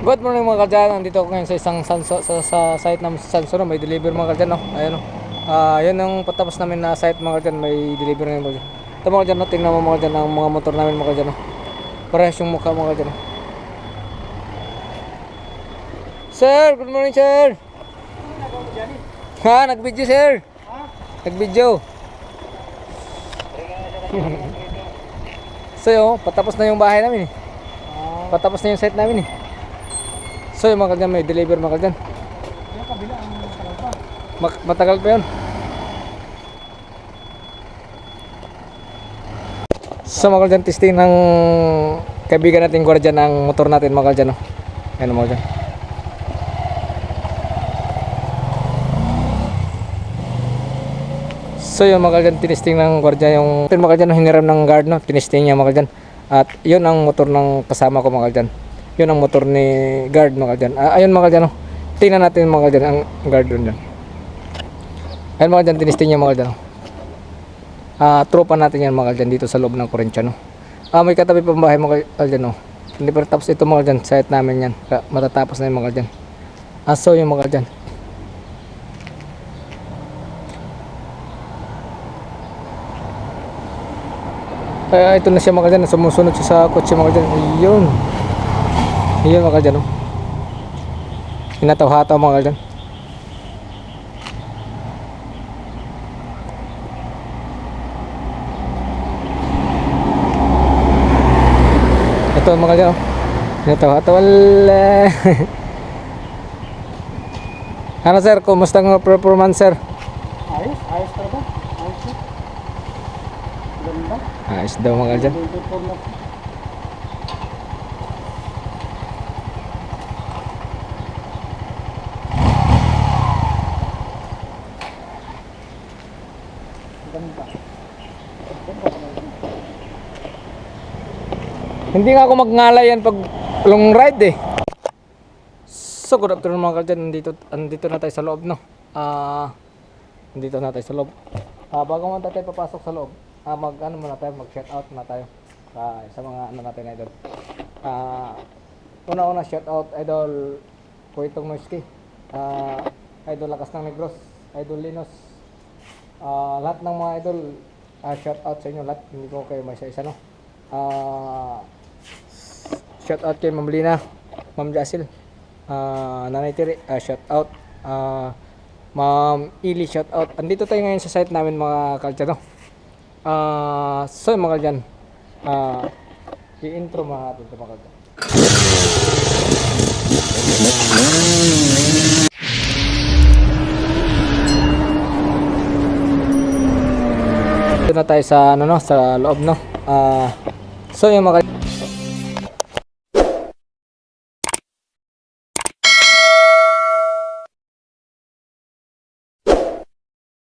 Good morning mga kadyan. Nandito ako ngayon sa isang sanso, sa, sa site namin sa Sanso. No? May deliver mga kadyan. No? Ayan. No? Ah, yan ang patapos namin na site mga kadyan. May deliver na yun mga kadyan. Ito mga kadyan. No? Tingnan mo mga kadyan ang mga motor namin mga kadyan. No? Parehas yung mukha mga kadyan. No? Sir, good morning sir. Ha, nag-video sir. Nag-video. so yun, patapos na yung bahay namin eh. Patapos na yung site namin eh. So yung mga kadyan, may deliver mga kadyan. Yung kabila ang tagal pa. Matagal pa yun. So mga kadyan, testing ng kaibigan natin gwardiya ng motor natin mga kadyan. No? Ayan mga kadyan. So yung mga kadyan, tinesting ng gwardiya yung mga kadyan, hiniram ng guard no, tinesting niya mga kadyan. At yun ang motor ng kasama ko mga kadyan. Yun ang motor ni guard mga kadyan. Ah, ayun mga kadyan, no? tingnan natin mga kadyan ang guard dun dyan. Ayun mga kadyan, tinesting niya mga kadyan. no? Ah, tropa natin yan mga kadyan dito sa loob ng Corintiano. Ah, may katabi pang bahay mga kadyan, no. Hindi tapos ito mga kadyan, site namin yan. Matatapos na yung mga kadyan. Ah, so yung mga kadyan. Kaya ito na siya mga kadyan, sumusunod siya sa kotse mga kadyan. Ayun. Ayun mga kadyan, no. Hinataw-hataw mga kadyan. Ito mga kadyan, no. Hinataw-hataw. Wala. ano sir, kumusta ang performance sir? Ayos, ayos talaga. Ayos siya. Ganda. Ayos daw mga na. Ganda. Hindi nga ako magngalay yan pag long ride eh. So good afternoon mga kadyan, nandito, andito na tayo sa loob no. Ah, nandito na tayo sa loob. Ah, bago man tayo papasok sa loob, ah, mag ano muna tayo, mag shout out na tayo. Ah, sa mga ano natin idol. Ah, una-una shout out idol Kuitong Moiski. Ah, idol Lakas ng Negros, idol Linos. Ah, lahat ng mga idol, ah, shout out sa inyo lahat. Hindi ko kayo may isa-isa no. Ah, shout out kay Ma'am Lina, Ma'am Jasil, ah Nanay Tiri, ah, shout out, ah Ma'am Ili, shout out. Andito tayo ngayon sa site namin mga kaltsano. Ah, so mga kalyan, ah i-intro mga natin ito mga kaltsano. Na tayo sa ano no, sa loob no. Ah, so yung mga